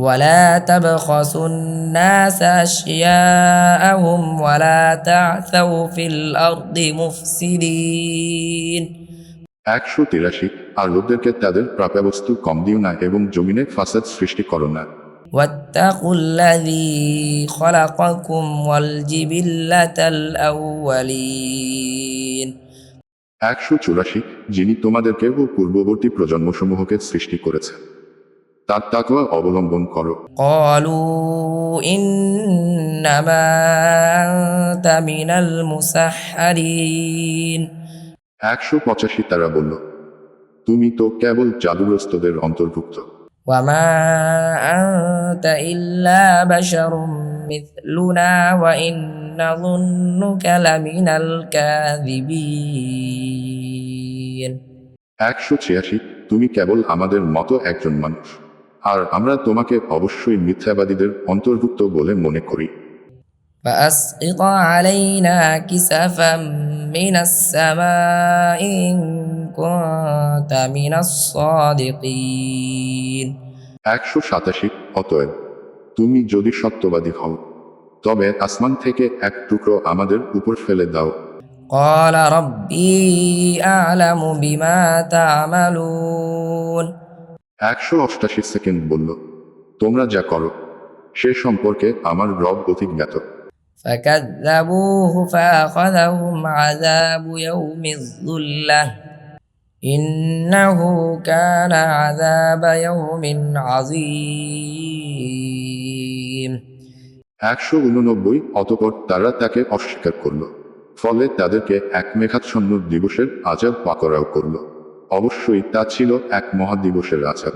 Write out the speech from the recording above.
ولا تبخسوا الناس أشياءهم ولا تعثوا في الأرض مفسدين একশো তিরাশি আর লোকদেরকে তাদের প্রাপ্যবস্তু কম দিও না এবং জমিনে ফাসাদ সৃষ্টি করো না واتقوا الذي خلقكم والجبلة الأولين একশো চুরাশি যিনি তোমাদেরকে ও পূর্ববর্তী প্রজন্মসমূহকে সৃষ্টি করেছে তার তাকওয়া অবলম্বন করো قالوا إنما أنت من المسحرين একশো পঁচাশি তারা বলল তুমি তো কেবল জাদুগ্রস্তদের অন্তর্ভুক্ত وما أنت إلا بشر مثلنا وإن نظنك لمن الكاذبين একশো ছিয়াশি তুমি কেবল আমাদের মতো একজন মানুষ আর আমরা তোমাকে অবশ্যই মিথ্যাবাদীদের অন্তর্ভুক্ত বলে মনে করি فأسقط علينا كسفا من السماء إن كنت من الصادقين একশো সাতাশি অতএব তুমি যদি সত্যবাদী হও তবে আসমান থেকে এক টুকরো আমাদের উপর ফেলে দাও قال ربي أعلم بما تعملون একশো অষ্টাশি সেকেন্ড বলল তোমরা যা করো সে সম্পর্কে আমার রব অধিজ্ঞাত فكذبوه فأخذهم عذاب يوم الظلة إنه كان عذاب يوم عظيم একশো উননব্বই অতপর তারা তাকে অস্বীকার করল ফলে তাদেরকে এক মেঘাচ্ছন্ন দিবসের আজাব পাকড়াও করল অবশ্যই তা ছিল এক মহাদিবসের আজাব